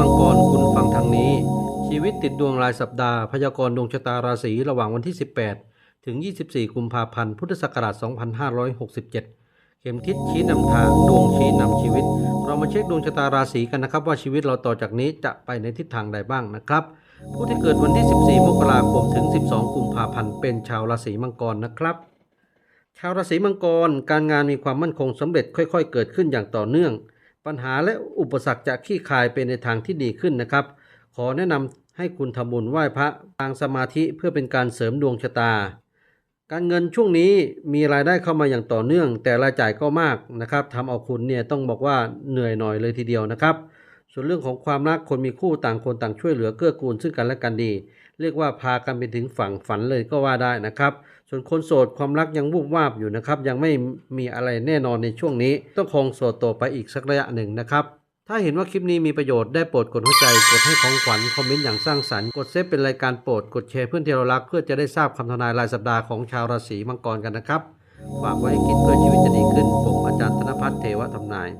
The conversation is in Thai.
มังกรคุณฟังทางนี้ ชีวิตติดดวงรายสัปดาห์พยากรณ์ดวงชะตาราศีระหว่างวันที่ 18 ถึง 24 กุมภาพันธ์ พุทธศักราช 2567 เข็มทิศชี้นำทางดวงชี้นำชีวิต เรามาเช็คดวงชะตาราศีกันนะครับว่าชีวิตเราต่อจากนี้จะไปในทิศทางใดบ้างนะครับ ผู้ที่เกิดวันที่ 14 มกราคมถึง 12 กุมภาพันธ์เป็นชาวราศีมังกรนะครับชาวราศีมังกร การงานมีความมั่นคงสำเร็จค่อย ๆ เกิดขึ้นอย่างต่อเนื่อง ปัญหาและอุปสรรคจะขี้คายเป็นในทางที่ดีขึ้นนะครับ ขอแนะนำให้คุณทำบุญไหว้พระทางสมาธิเพื่อเป็นการเสริมดวงชะตา การเงินช่วงนี้มีรายได้เข้ามาอย่างต่อเนื่อง แต่รายจ่ายก็มากนะครับทำเอาคุณเนี่ยต้องบอกว่าเหนื่อยหน่อยเลยทีเดียวนะครับ ส่วนเรื่องของความรักคนมีคู่ต่างคนต่างช่วยเหลือเกื้อกูลซึ่งกันและกันดี เรียกว่าพากันไปถึงฝั่งฝันเลยก็ว่าได้นะครับ ส่วนคนโสดความรักยังวูบวาบอยู่นะครับ ยังไม่มีอะไรแน่นอนในช่วงนี้ ต้องคงโสดต่อไปอีกสักระยะหนึ่งนะครับถ้าเห็นว่าคลิปนี้มีประโยชน์ได้โปรดกดหัวใจ กดให้ของขวัญ คอมเมนต์อย่างสร้างสรรค์ กดเซฟเป็นรายการโปรด กดแชร์เพื่อนที่เรารัก เพื่อจะได้ทราบคำทำนายรายสัปดาห์ของชาวราศีมังกรกันนะครับ ฝากไว้ให้คิดเพื่อชีวิตจะดีขึ้น ผมอาจารย์ธนพัฒน์เทวทำนาย